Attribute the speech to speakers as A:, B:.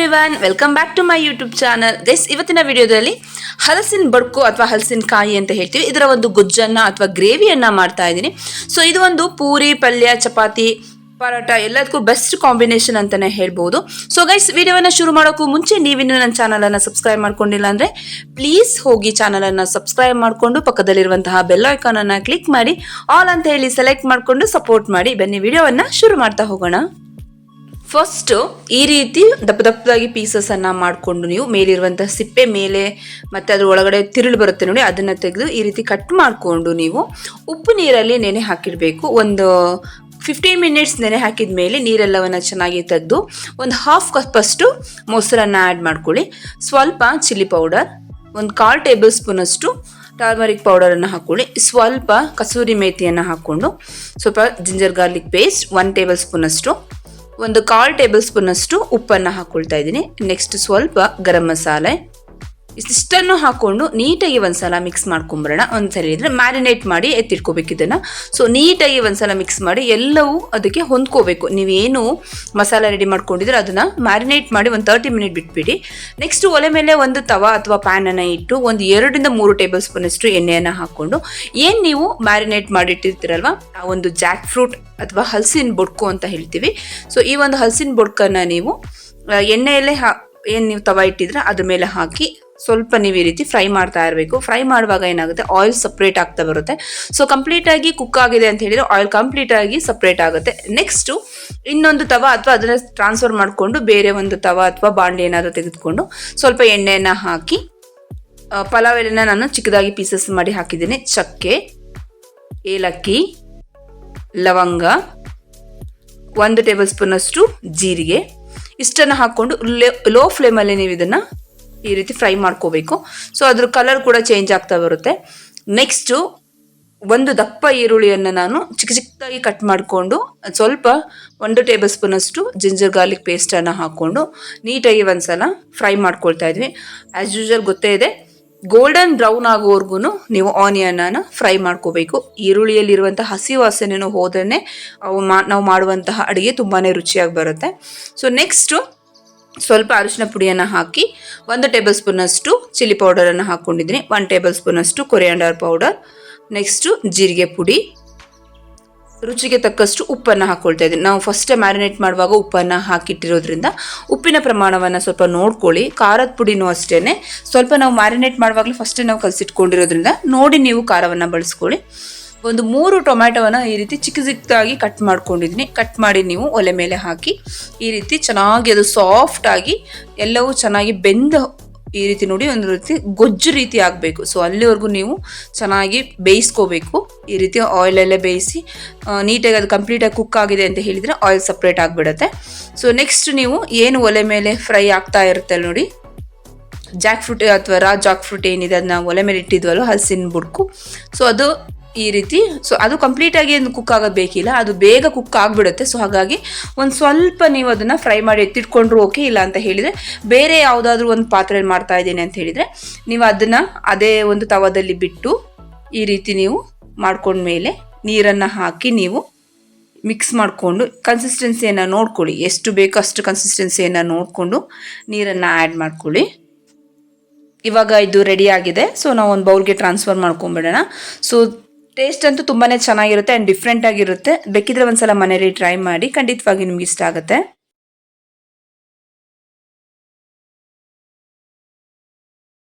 A: Everyone welcome back to my YouTube channel guys ಇವತ್ತಿನ ವಿಡಿಯೋದಲ್ಲಿ ಹಲಸಿನ ಬಡ್ಕು ಅಥವಾ ಹಲಸಿನ ಕಾಯಿ ಅಂತ ಹೇಳ್ತೀವಿ. ಇದರ ಒಂದು ಗುಜ್ಜನ್ನ ಅಥವಾ ಗ್ರೇವಿಯನ್ನ ಮಾಡ್ತಾ ಇದ್ದೀನಿ. ಸೊ ಇದು ಒಂದು ಪೂರಿ, ಪಲ್ಯ, ಚಪಾತಿ, ಪರೋಟ ಎಲ್ಲದಕ್ಕೂ ಬೆಸ್ಟ್ ಕಾಂಬಿನೇಷನ್ ಅಂತಾನೆ ಹೇಳ್ಬೋದು. ಸೊ ಗೈಸ್ ವಿಡಿಯೋವನ್ನ ಶುರು ಮಾಡೋಕ್ಕೂ ಮುಂಚೆ ನೀವಿನ್ನೂ ನನ್ನ ಚಾನಲ್ ಅನ್ನ ಸಬ್ಸ್ಕ್ರೈಬ್ ಮಾಡ್ಕೊಂಡಿಲ್ಲ ಅಂದ್ರೆ ಪ್ಲೀಸ್ ಹೋಗಿ ಚಾನಲ್ ಅನ್ನ ಸಬ್ಸ್ಕ್ರೈಬ್ ಮಾಡ್ಕೊಂಡು ಪಕ್ಕದಲ್ಲಿರುವಂತಹ ಬೆಲ್ ಐಕಾನ್ ಅನ್ನ ಕ್ಲಿಕ್ ಮಾಡಿ ಆಲ್ ಅಂತ ಹೇಳಿ ಸೆಲೆಕ್ಟ್ ಮಾಡ್ಕೊಂಡು ಸಪೋರ್ಟ್ ಮಾಡಿ. ಬನ್ನಿ ವಿಡಿಯೋವನ್ನ ಶುರು ಮಾಡ್ತಾ ಹೋಗೋಣ. ಫಸ್ಟ್ ಈ ರೀತಿ ದಪ್ಪ ದಪ್ಪದಾಗಿ ಪೀಸಸ್ ಅನ್ನ ಮಾಡಿಕೊಂಡು ನೀವು ಮೇಲಿರುವಂತಹ ಸಿಪ್ಪೆ ಮೇಲೆ ಮತ್ತೆ ಅದ್ರ ಒಳಗಡೆ ತಿರುಳು ಬರುತ್ತೆ ನೋಡಿ, ಅದನ್ನ ತೆಗೆದು ಈ ರೀತಿ ಕಟ್ ಮಾಡಿಕೊಂಡು ನೀವು ಉಪ್ಪು ನೀರಲ್ಲಿ ನೆನೆ ಹಾಕಿಡಬೇಕು. ಒಂದು ಫಿಫ್ಟೀನ್ ಮಿನಿಟ್ಸ್ ನೆನೆ ಹಾಕಿದ ಮೇಲೆ ನೀರೆಲ್ಲವನ್ನು ಚೆನ್ನಾಗಿ ತೆಗೆದು ಒಂದು ಹಾಫ್ ಕಪ್ಪಷ್ಟು ಮೊಸರನ್ನ ಆ್ಯಡ್ ಮಾಡ್ಕೊಳ್ಳಿ. ಸ್ವಲ್ಪ ಚಿಲ್ಲಿ ಪೌಡರ್ ಒಂದು ಕಾಲ್ ಟೇಬಲ್ ಸ್ಪೂನಷ್ಟು ಟರ್ಮರಿಕ್ ಪೌಡರನ್ನು ಹಾಕ್ಕೊಳ್ಳಿ ಸ್ವಲ್ಪ ಕಸೂರಿ ಮೇಥಿಯನ್ನು ಹಾಕ್ಕೊಂಡು ಸ್ವಲ್ಪ ginger garlic paste one table ಸ್ಪೂನಷ್ಟು ಒಂದು ಕಾಲ್ ಟೇಬಲ್ ಸ್ಪೂನ್ ಅಷ್ಟು ಉಪ್ಪನ್ನು ಹಾಕೊಳ್ತಾ ಇದ್ದೀನಿ. ನೆಕ್ಸ್ಟ್ ಸ್ವಲ್ಪ ಗರಂ ಮಸಾಲೆ ಇಷ್ಟನ್ನು ಹಾಕೊಂಡು ನೀಟಾಗಿ ಒಂದ್ಸಲ ಮಿಕ್ಸ್ ಮಾಡ್ಕೊಂಬರೋಣ. ಒಂದ್ಸಲ ಇದ್ರೆ ಮ್ಯಾರಿನೇಟ್ ಮಾಡಿ ಎತ್ತಿಟ್ಕೋಬೇಕು ಇದನ್ನ ಸೊ ನೀಟಾಗಿ ಒಂದ್ಸಲ ಮಿಕ್ಸ್ ಮಾಡಿ ಎಲ್ಲವೂ ಅದಕ್ಕೆ ಹೊಂದ್ಕೋಬೇಕು. ನೀವೇನು ಮಸಾಲ ರೆಡಿ ಮಾಡ್ಕೊಂಡಿದ್ರೆ ಅದನ್ನ ಮ್ಯಾರಿನೇಟ್ ಮಾಡಿ ಒಂದು ತರ್ಟಿ ಮಿನಿಟ್ ಬಿಟ್ಬಿಡಿ. ನೆಕ್ಸ್ಟ್ ಒಲೆ ಮೇಲೆ ಒಂದು ತವಾ ಅಥವಾ ಪ್ಯಾನ್ ಅನ್ನ ಇಟ್ಟು ಒಂದು ಎರಡರಿಂದ ಮೂರು ಟೇಬಲ್ ಸ್ಪೂನ್ ಅಷ್ಟು ಎಣ್ಣೆಯನ್ನು ಹಾಕೊಂಡು, ಏನು ನೀವು ಮ್ಯಾರಿನೇಟ್ ಮಾಡಿಟ್ಟಿರ್ತೀರಲ್ವ? ಆ ಒಂದು ಜಾಕ್ ಫ್ರೂಟ್ ಅಥವಾ ಹಲಸಿನ ಬೊಡ್ಕು ಅಂತ ಹೇಳ್ತೀವಿ. ಸೊ ಈ ಒಂದು ಹಲಸಿನ ಬೊಡ್ಕನ್ನ ನೀವು ಎಣ್ಣೆಯಲ್ಲೇ ಹಾ, ಏನು ನೀವು ತವ ಇಟ್ಟಿದ್ರೆ ಅದ್ರ ಮೇಲೆ ಹಾಕಿ ಸ್ವಲ್ಪ ನೀವು ಈ ರೀತಿ ಫ್ರೈ ಮಾಡ್ತಾ ಇರಬೇಕು. ಫ್ರೈ ಮಾಡುವಾಗ ಏನಾಗುತ್ತೆ? ಆಯಿಲ್ ಸಪ್ರೇಟ್ ಆಗ್ತಾ ಬರುತ್ತೆ. ಸೊ ಕಂಪ್ಲೀಟ್ ಆಗಿ ಕುಕ್ ಆಗಿದೆ ಅಂತ ಹೇಳಿದ್ರೆ ಆಯಿಲ್ ಕಂಪ್ಲೀಟ್ ಆಗಿ ಸಪ್ರೇಟ್ ಆಗುತ್ತೆ. ನೆಕ್ಸ್ಟು ಇನ್ನೊಂದು ತವ ಅಥವಾ ಅದನ್ನ ಟ್ರಾನ್ಸ್ಫರ್ ಮಾಡಿಕೊಂಡು ಬೇರೆ ಒಂದು ತವ ಅಥವಾ ಬಾಂಡೆ ಏನಾದರೂ ತೆಗೆದುಕೊಂಡು ಸ್ವಲ್ಪ ಎಣ್ಣೆಯನ್ನು ಹಾಕಿ ಪಲಾವ್ ಎಲೆನ ನಾನು ಚಿಕ್ಕದಾಗಿ ಪೀಸಸ್ ಮಾಡಿ ಹಾಕಿದ್ದೀನಿ. ಚಕ್ಕೆ, ಏಲಕ್ಕಿ, ಲವಂಗ, ಒಂದು ಟೇಬಲ್ ಸ್ಪೂನ್ ಅಷ್ಟು ಜೀರಿಗೆ. ಇಷ್ಟನ್ನು ಹಾಕ್ಕೊಂಡು ಲೋ ಫ್ಲೇಮಲ್ಲಿ ನೀವು ಇದನ್ನು ಈ ರೀತಿ ಫ್ರೈ ಮಾಡ್ಕೋಬೇಕು. ಸೊ ಅದ್ರ ಕಲರ್ ಕೂಡ ಚೇಂಜ್ ಆಗ್ತಾ ಬರುತ್ತೆ. ನೆಕ್ಸ್ಟು ಒಂದು ದಪ್ಪ ಈರುಳ್ಳಿಯನ್ನು ನಾನು ಚಿಕ್ಕ ಚಿಕ್ಕದಾಗಿ ಕಟ್ ಮಾಡಿಕೊಂಡು, ಸ್ವಲ್ಪ ಒಂದು ಟೇಬಲ್ ಸ್ಪೂನ್ ಅಷ್ಟು ಜಿಂಜರ್ ಗಾರ್ಲಿಕ್ ಪೇಸ್ಟನ್ನು ಹಾಕ್ಕೊಂಡು, ನೀಟಾಗಿ ಒಂದ್ಸಲ ಫ್ರೈ ಮಾಡ್ಕೊಳ್ತಾ ಇದ್ವಿ. ಆ್ಯಸ್ ಯೂಶಲ್ ಗೊತ್ತೇ ಇದೆ ಗೋಲ್ಡನ್ ಬ್ರೌನ್ ಆಗೋವರೆಗೂ ನೀವು ಆನಿಯನ್ನ ಫ್ರೈ ಮಾಡ್ಕೋಬೇಕು. ಈರುಳ್ಳಿಯಲ್ಲಿರುವಂಥ ಹಸಿ ವಾಸನೆಯೂ ಹೋದ್ರೆ ಅವು ಮಾ, ನಾವು ಮಾಡುವಂತಹ ಅಡುಗೆ ತುಂಬಾ ರುಚಿಯಾಗಿ ಬರುತ್ತೆ. ಸೊ ನೆಕ್ಸ್ಟು ಸ್ವಲ್ಪ ಅರಿಶಿನ ಪುಡಿಯನ್ನು ಹಾಕಿ ಒಂದು ಟೇಬಲ್ ಸ್ಪೂನಷ್ಟು ಚಿಲ್ಲಿ ಪೌಡರನ್ನು ಹಾಕ್ಕೊಂಡಿದ್ದೀನಿ. ಒನ್ ಟೇಬಲ್ ಸ್ಪೂನಷ್ಟು ಕೊರಿಯಾಂಡರ್ ಪೌಡರ್. ನೆಕ್ಸ್ಟು ಜೀರಿಗೆ ಪುಡಿ. ರುಚಿಗೆ ತಕ್ಕಷ್ಟು ಉಪ್ಪನ್ನು ಹಾಕ್ಕೊಳ್ತಾ ಇದ್ದೀನಿ. ನಾವು ಫಸ್ಟೇ ಮ್ಯಾರಿನೇಟ್ ಮಾಡುವಾಗ ಉಪ್ಪನ್ನು ಹಾಕಿಟ್ಟಿರೋದ್ರಿಂದ ಉಪ್ಪಿನ ಪ್ರಮಾಣವನ್ನು ಸ್ವಲ್ಪ ನೋಡ್ಕೊಳ್ಳಿ. ಖಾರದ ಪುಡಿನೂ ಅಷ್ಟೇ ಸ್ವಲ್ಪ ನಾವು ಮ್ಯಾರಿನೇಟ್ ಮಾಡುವಾಗಲೂ ಫಸ್ಟೇ ನಾವು ಕಲಸಿಟ್ಕೊಂಡಿರೋದ್ರಿಂದ ನೋಡಿ ನೀವು ಖಾರವನ್ನು ಬಳಸ್ಕೊಳ್ಳಿ. ಒಂದು ಮೂರು ಟೊಮ್ಯಾಟೊವನ್ನು ಈ ರೀತಿ ಚಿಕ್ಕ ಚಿಕ್ಕದಾಗಿ ಕಟ್ ಮಾಡ್ಕೊಂಡಿದ್ದೀನಿ. ಕಟ್ ಮಾಡಿ ನೀವು ಒಲೆ ಮೇಲೆ ಹಾಕಿ ಈ ರೀತಿ ಚೆನ್ನಾಗಿ ಅದು ಸಾಫ್ಟ್ ಆಗಿ ಎಲ್ಲವೂ ಚೆನ್ನಾಗಿ ಬೆಂದ ಈ ರೀತಿ ನೋಡಿ ಒಂದು ರೀತಿ ಗೊಜ್ಜು ರೀತಿ ಆಗಬೇಕು. ಸೊ ಅಲ್ಲಿವರೆಗೂ ನೀವು ಚೆನ್ನಾಗಿ ಬೇಯಿಸ್ಕೋಬೇಕು. ಈ ರೀತಿ ಆಯಿಲಲ್ಲೇ ಬೇಯಿಸಿ ನೀಟಾಗಿ ಅದು ಕಂಪ್ಲೀಟಾಗಿ ಕುಕ್ ಆಗಿದೆ ಅಂತ ಹೇಳಿದರೆ ಆಯಿಲ್ ಸಪ್ರೇಟ್ ಆಗಿಬಿಡುತ್ತೆ. ಸೊ ನೆಕ್ಸ್ಟ್ ನೀವು ಏನು ಒಲೆ ಮೇಲೆ ಫ್ರೈ ಆಗ್ತಾ ಇರುತ್ತೆ ನೋಡಿ. ಜಾಕ್ ಫ್ರೂಟ್ ಅಥವಾ ರಾ ಜಾಕ್ ಫ್ರೂಟ್ ಏನಿದೆ, ಅದನ್ನ ಒಲೆ ಮೇಲೆ ಇಟ್ಟಿದ್ವಲ್ಲ ಹಲಸಿನ ಬುಡ್ಕು ಸೊ ಅದು ಈ ರೀತಿ. ಸೊ ಅದು ಕಂಪ್ಲೀಟಾಗಿ ಏನು ಕುಕ್ ಆಗೋದು ಬೇಕಿಲ್ಲ. ಅದು ಬೇಗ ಕುಕ್ ಆಗಿಬಿಡುತ್ತೆ. ಸೊ ಹಾಗಾಗಿ ಒಂದು ಸ್ವಲ್ಪ ನೀವು ಅದನ್ನು ಫ್ರೈ ಮಾಡಿ ಎತ್ತಿಟ್ಕೊಂಡ್ರು ಓಕೆ ಇಲ್ಲ ಅಂತ ಹೇಳಿದರೆ ಬೇರೆ ಯಾವುದಾದ್ರೂ ಒಂದು ಪಾತ್ರೆಯಲ್ಲಿ ಮಾಡ್ತಾ ಇದ್ದೀನಿ ಅಂತ ಹೇಳಿದರೆ ನೀವು ಅದನ್ನು ಅದೇ ಒಂದು ತವದಲ್ಲಿ ಬಿಟ್ಟು ಈ ರೀತಿ ನೀವು ಮಾಡ್ಕೊಂಡ್ಮೇಲೆ ನೀರನ್ನು ಹಾಕಿ ನೀವು ಮಿಕ್ಸ್ ಮಾಡಿಕೊಂಡು ಕನ್ಸಿಸ್ಟೆನ್ಸಿಯನ್ನು ನೋಡ್ಕೊಳ್ಳಿ. ಎಷ್ಟು ಬೇಕೋ ಅಷ್ಟು ಕನ್ಸಿಸ್ಟೆನ್ಸಿಯನ್ನು ನೋಡಿಕೊಂಡು ನೀರನ್ನು ಆ್ಯಡ್ ಮಾಡ್ಕೊಳ್ಳಿ. ಇವಾಗ ಇದು ರೆಡಿ ಆಗಿದೆ. ಸೊ ನಾವು ಒಂದು ಬೌಲ್ಗೆ ಟ್ರಾನ್ಸ್ಫರ್ ಮಾಡ್ಕೊಂಬಿಡೋಣ. ಸೊ ಟೇಸ್ಟ್ ಅಂತೂ ತುಂಬಾ ಚೆನ್ನಾಗಿರುತ್ತೆ ಆ್ಯಂಡ್ ಡಿಫ್ರೆಂಟ್ ಆಗಿರುತ್ತೆ. ಬೇಕಿದ್ರೆ ಒಂದ್ಸಲ ಮನೇಲಿ ಟ್ರೈ ಮಾಡಿ ಖಂಡಿತವಾಗಿ ನಿಮ್ಗೆ ಇಷ್ಟ ಆಗುತ್ತೆ.